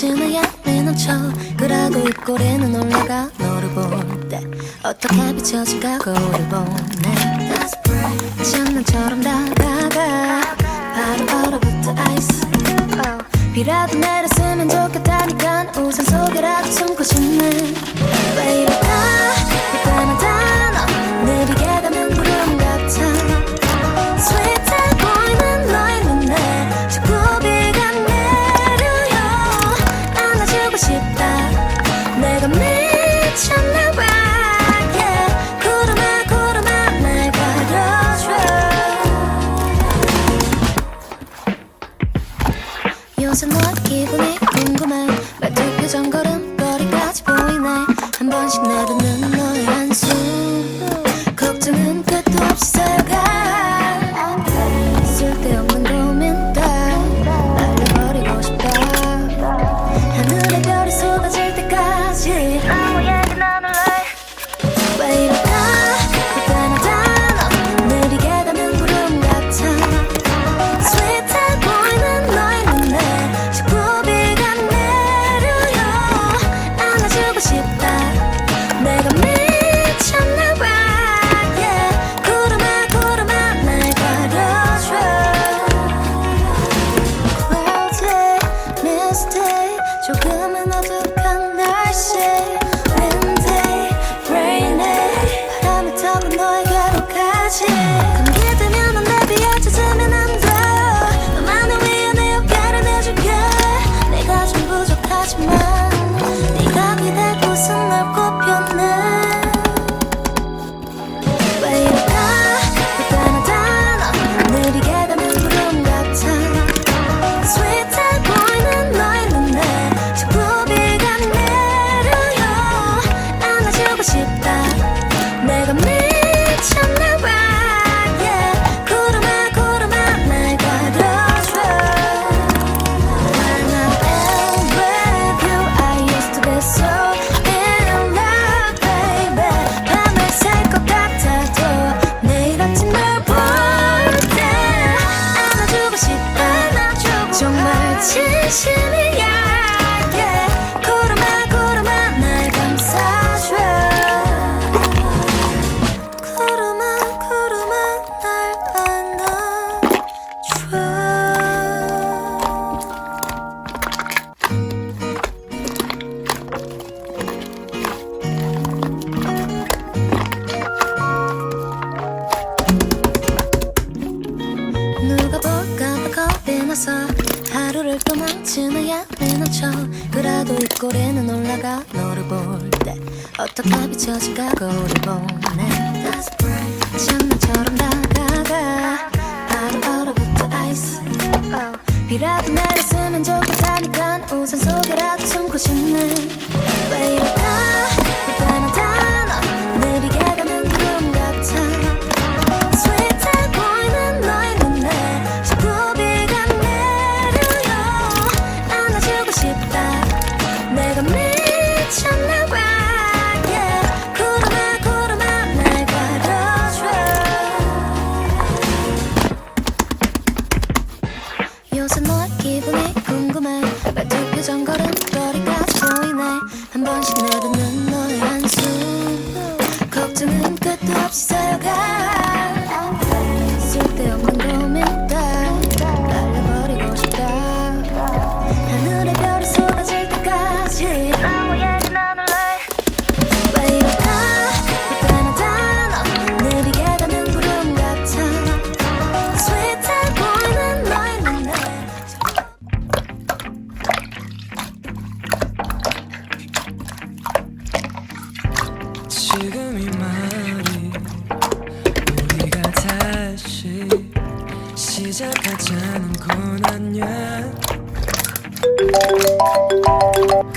지느야 내는 척 그러고 입꼬리는 올라가 너를 볼 때 어떻게 비춰질까 거울을 보네. 장난처럼 다가가 바로 얼어붙어 아이스 어. 비라도 내렸으면 좋겠다니까 우산 속에라도 숨고 싶네. 나서 하루를 또 마치느야 내놓쳐 그래도 입꼬리는 올라가 너를 볼 때 어떻게 비춰진가 거울을 보네. 장난처럼 다가가. 바로 얼어붙어 아이스 어. 비라도 내렸으면 좋겠다니까. 우산 속에라도 숨고 싶네. ごめん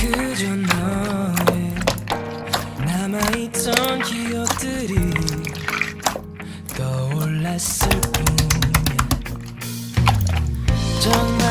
그저 너의 남아있던 기억들이 떠올랐을 뿐. 정말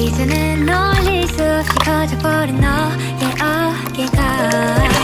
이제는 놀릴 수 없이 커져버린 너의 어깨가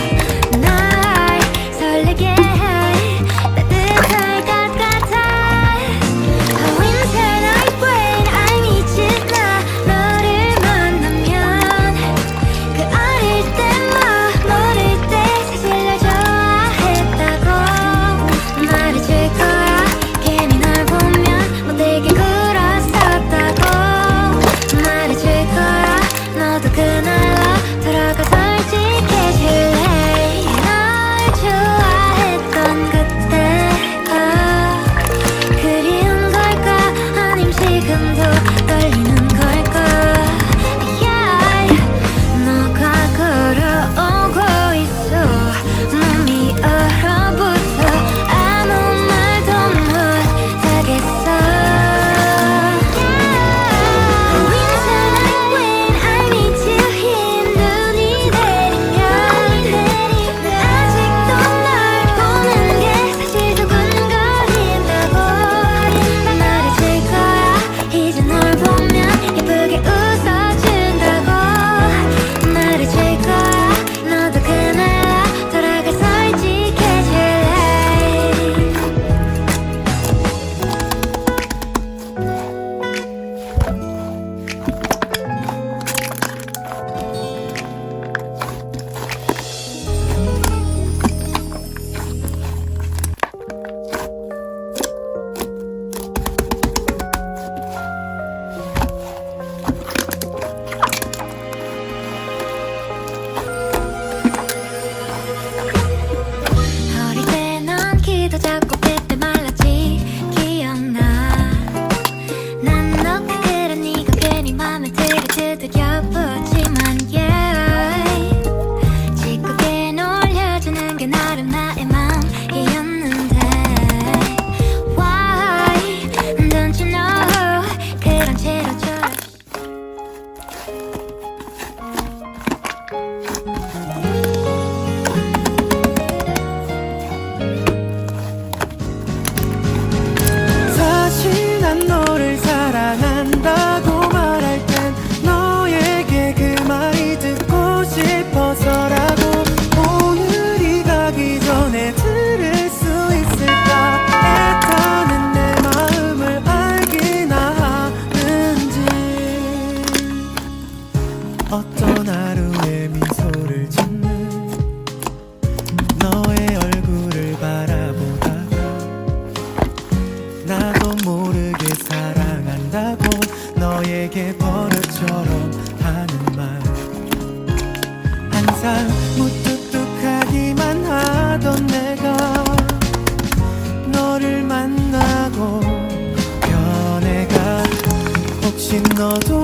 Sin not